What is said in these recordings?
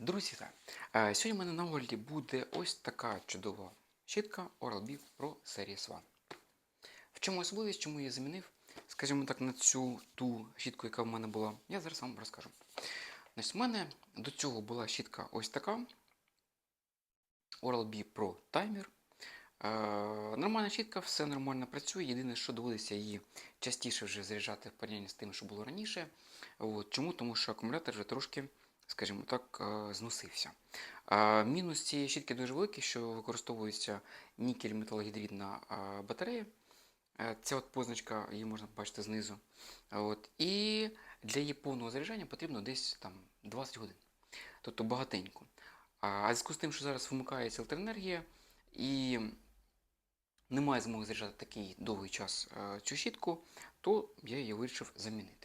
Друзі, вітаю! Е, Сьогодні в мене на огляді буде ось така чудова щітка Oral-B Pro Series 1. В чому особливість, чому я її замінив? Скажімо так, на цю ту щітку, яка в мене була, я зараз вам розкажу. Значить, в мене до цього була щітка ось така Oral-B Pro Timer. Е, нормальна щітка, все нормально працює. Єдине, що доводиться її частіше вже заряджати в порівнянні з тим, що було раніше. От. Чому? Тому що акумулятор вже трошки скажімо так, е, зносився. Мінус цієї щітки дуже великий, що використовується нікель металогідридна е, батарея. Е, Ця от позначка, її можна побачити знизу. От. І для її повного заряджання потрібно десь там 20 годин. Тобто багатенько. А зв'язку з тим, що зараз вимикається електроенергія і немає змоги заряджати такий довгий час е, цю щітку, то я її вирішив замінити.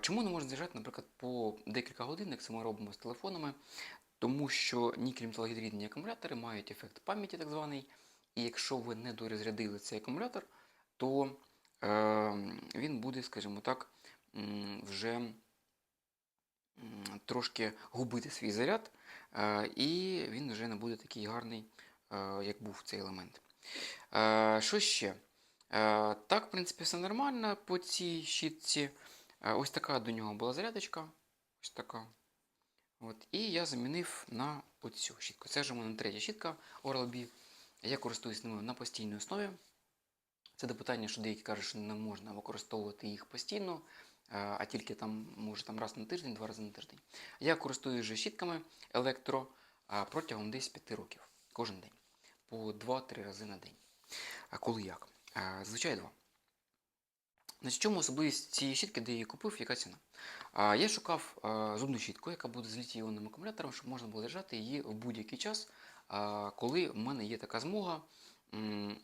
Чому не можна заряджати, наприклад, по декілька годин, як це ми робимо з телефонами? Тому що нікель металогідридні акумулятори мають ефект пам'яті, так званий. І якщо ви не дорозрядили цей акумулятор, то е, він буде, скажімо так, вже трошки губити свій заряд, е, і він вже не буде такий гарний, е, як був цей елемент. Е, Що ще? Е, Так, в принципі, все нормально по цій щітці. Ось така до нього була зарядочка. Ось така. От. І я замінив на оцю щітку. Це вже в мене третя щітка Oral-B. Я користуюсь ними на постійній основі. Це до питання, що деякі кажуть, що не можна використовувати їх постійно, а тільки там, може, там раз на тиждень, два рази на тиждень. Я користуюсь вже щітками електро протягом десь 5 років кожен день. По 2-3 рази на день. А коли як? Зазвичай два. Значить, чому особливість цієї щітки, де її купив, яка ціна? А, я шукав а, зубну щітку, яка буде з літій-іонним акумулятором, щоб можна було держати її в будь-який час, а, коли в мене є така змога,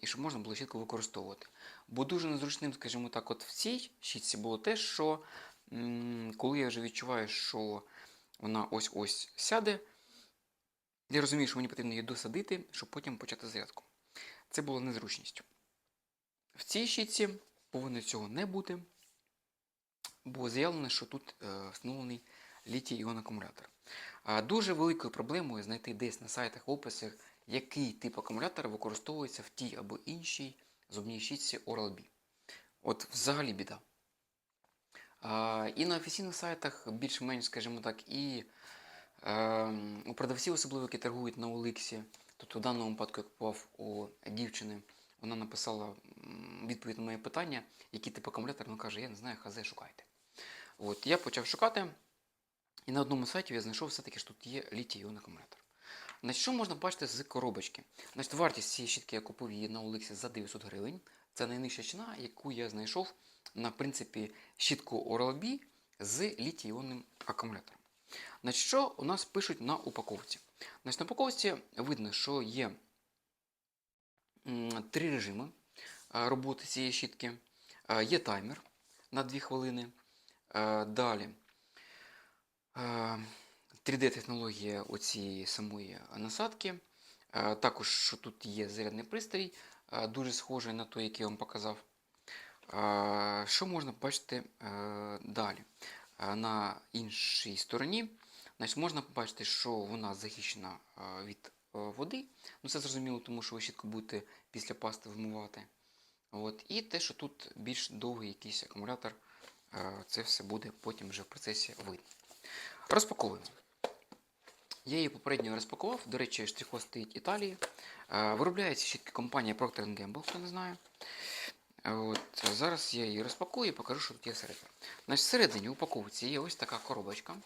і щоб можна було щітку використовувати. Бо дуже незручним, скажімо так, от в цій щітці було те, що м, коли я вже відчуваю, що вона ось-ось сяде, я розумію, що мені потрібно її досадити, щоб потім почати зарядку. Це було незручністю. В цій щітці повинно цього не бути, бо заявлено, що тут е, встановлений літій-іон акумулятор. Дуже великою проблемою знайти десь на сайтах в описах, який тип акумулятора використовується в тій або іншій зубній щітці Oral-B. От взагалі біда. І на офіційних сайтах більш-менш, скажімо так, і е, у продавців, особливо які торгують на Оликсі, тобто в даному випадку я купував у дівчини, вона написала відповідь на моє питання, який тип акумулятора, вона каже, я не знаю, хазе шукайте. От, я почав шукати, і на одному сайті я знайшов все-таки, що тут є літій-іон акумулятор. Значить, що можна бачити з коробочки? Значить, вартість цієї щітки я купив її на Оликсі за 900 гривень. Це найнижча ціна, яку я знайшов на принципі щітку Oral-B з літій-іонним акумулятором. Значить, що у нас пишуть на упаковці? Значить, на упаковці видно, що є три режими е, роботи цієї щітки. Е, Є таймер на 2 хвилини. Е, Далі 3D-технологія оцієї самої насадки. Також що тут є зарядний пристрій, дуже схожий на той, який я вам показав. Що можна побачити е, далі? На іншій стороні значить, можна побачити, що вона захищена від води. Ну, Це зрозуміло, тому що ви щітку будете після пасти вмивати. От. І те, що тут більш довгий якийсь акумулятор, е, це все буде потім вже в процесі видно. Розпаковуємо. Я її попередньо розпакував. До речі, штрих-код стоїть Італії. Е, Виробляє щітки компанія Procter Gamble, хто не знає. Е, От, зараз я її розпакую і покажу, що тут є всередині. Значить, всередині упаковці є ось така коробочка.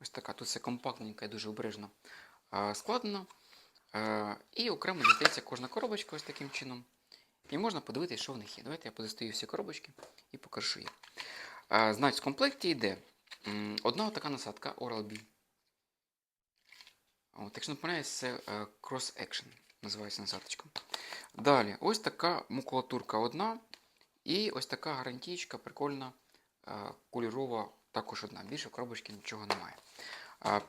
Ось така. Тут все компактненько і дуже обережно е, складено. Е, І окремо дістається кожна коробочка ось таким чином. І можна подивитися, що в них є. Давайте я подостаю всі коробочки і покажу, є. Е, Значить, в комплекті йде одна така насадка Oral-B. От, якщо не помиляюсь, це е, Cross Action називається насадочка. Далі, ось така макулатурка одна. І ось така гарантійка прикольна, кольорова, також одна. Більше в коробочці нічого немає.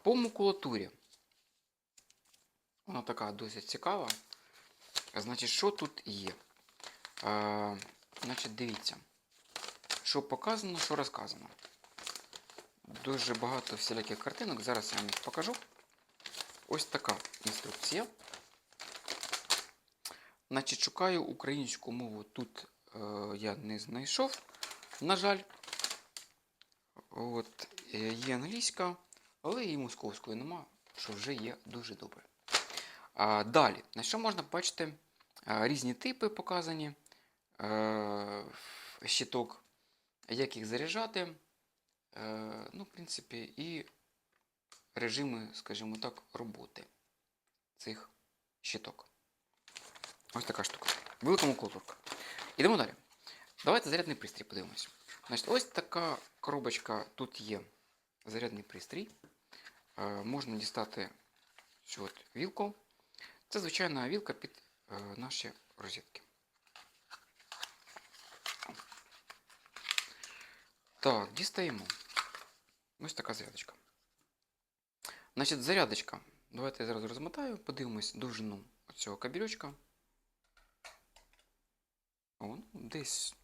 По макулатурі. Вона така досить цікава. Значить, що тут є? А, значить, дивіться, що показано, що розказано. дуже багато всіляких картинок. Зараз я вам їх покажу. Ось така інструкція. Значить, шукаю українську мову. Тут е, я не знайшов, на жаль. От, е, є англійська, але і московської нема, що вже є дуже добре. Далі, на що можна бачити різні типи показані е, щиток, як їх заряджати, е, ну, в принципі, і режими, скажімо так, роботи цих щиток. Ось така штука. Великому колпаку. Ідемо далі. Давайте зарядний пристрій подивимось. Значить, ось така коробочка тут є зарядний пристрій. Е, можна дістати цю от вілку. Це звичайна вілка під е, наші розетки. Так, дістаємо. Ось така зарядочка. Значить, зарядочка. Давайте я зараз розмотаю, подивимось довжину цього кабельочка. О, ну, десь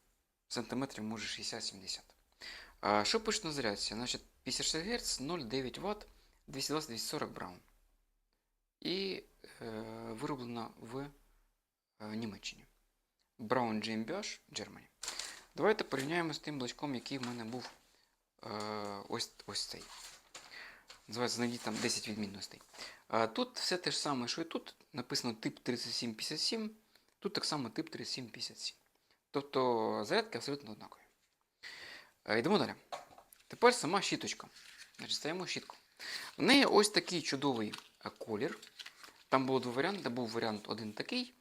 сантиметрів може 60-70. А, що пишуть на зарядці? Значить, 56 Гц, 0,9 Вт, 220-240 Браун. І е, вироблена в е, Німеччині. Brown GmbH, Germany. Давайте порівняємо з тим блочком, який в мене був е, ось, ось цей. Називається знайдіть там 10 відмінностей. А тут все те ж саме, що і тут. Написано тип 3757, тут так само тип 3757. Тобто зарядки абсолютно однакові. Е, Йдемо далі. Тепер сама щіточка. Значить, Стаємо щітку. В неї ось такий чудовий е, колір. Там було два варіанти. Був варіант один такий,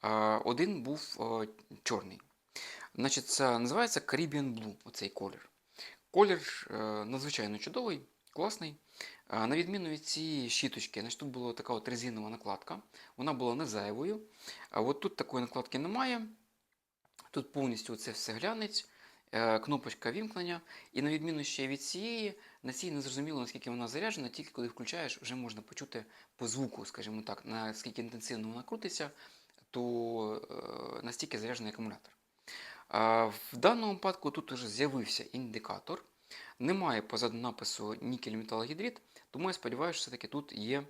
а один був е, чорний. Значить, це називається Caribbean Blue, оцей колір. Колір е, надзвичайно чудовий, класний. На відміну від цієї щіточки, значить, тут була така от резинова накладка. Вона була не зайвою. А от тут такої накладки немає. Тут повністю це все глянець, е, кнопочка вімкнення. І на відміну ще від цієї, на цій не наскільки вона заряджена, тільки коли включаєш, вже можна почути по звуку, скажімо так, наскільки інтенсивно вона крутиться, то е, настільки заряджений акумулятор. В даному випадку тут вже з'явився індикатор. Немає позаду напису нікель металогідрид, тому я сподіваюся, що все-таки тут є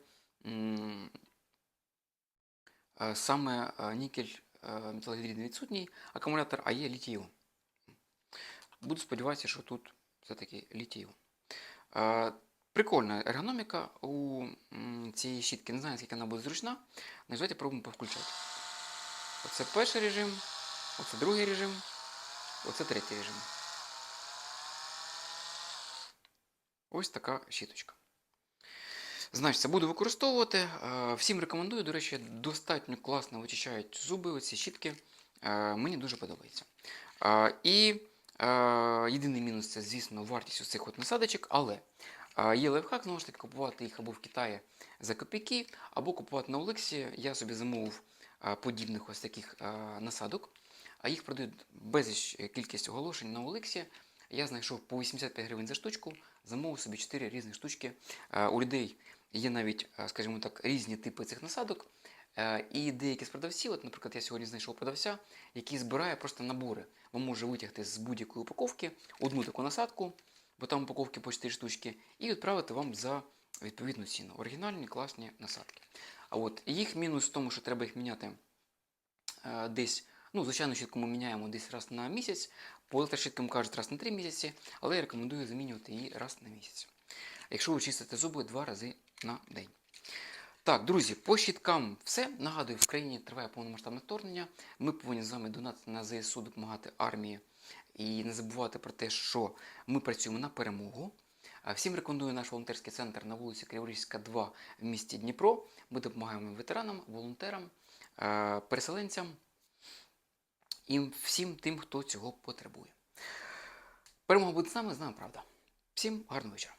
е, саме е, нікель е, металогідрид відсутній акумулятор, а є літій. Буду сподіватися, що тут все-таки літій. Е, Прикольна ергономіка у цієї щітки. Не знаю, наскільки вона буде зручна. Давайте пробуємо повключати. Оце перший режим, оце другий режим, оце третій режим. Ось така щіточка. Значить, це буду використовувати. Всім рекомендую, до речі, достатньо класно вичищають зуби, оці щітки. Мені дуже подобається. І єдиний мінус це, звісно, вартість цих от насадочок, але е, є лайфхак, знову ж таки, купувати їх або в Китаї за копійки, або купувати на Олексі. Я собі замовив е, подібних ось таких е, насадок, а їх продають безліч е, кількість оголошень на Олексі. Я знайшов по 85 гривень за штучку, замовив собі 4 різні штучки. Е, У людей є навіть, е, скажімо так, різні типи цих насадок. Е, І деякі з продавців, от, наприклад, я сьогодні знайшов продавця, який збирає просто набори. Він може витягти з будь-якої упаковки одну таку насадку, бо там упаковки по 4 штучки, і відправити вам за відповідну ціну. Оригінальні, класні насадки. А от їх мінус в тому, що треба їх міняти е, десь. Ну, звичайно, щітку ми міняємо десь раз на місяць. По електрощіткам кажуть раз на 3 місяці, але я рекомендую замінювати її раз на місяць. Якщо ви чистите зуби два рази на день. Так, друзі, по щіткам все. Нагадую, в країні триває повномасштабне вторгнення. Ми повинні з вами донатити на ЗСУ, допомагати армії і не забувати про те, що ми працюємо на перемогу. Всім рекомендую наш волонтерський центр на вулиці Криворізька, 2 в місті Дніпро. Ми допомагаємо ветеранам, волонтерам, переселенцям і всім тим, хто цього потребує. Перемога буде з нами, з нами правда. Всім гарного вечора.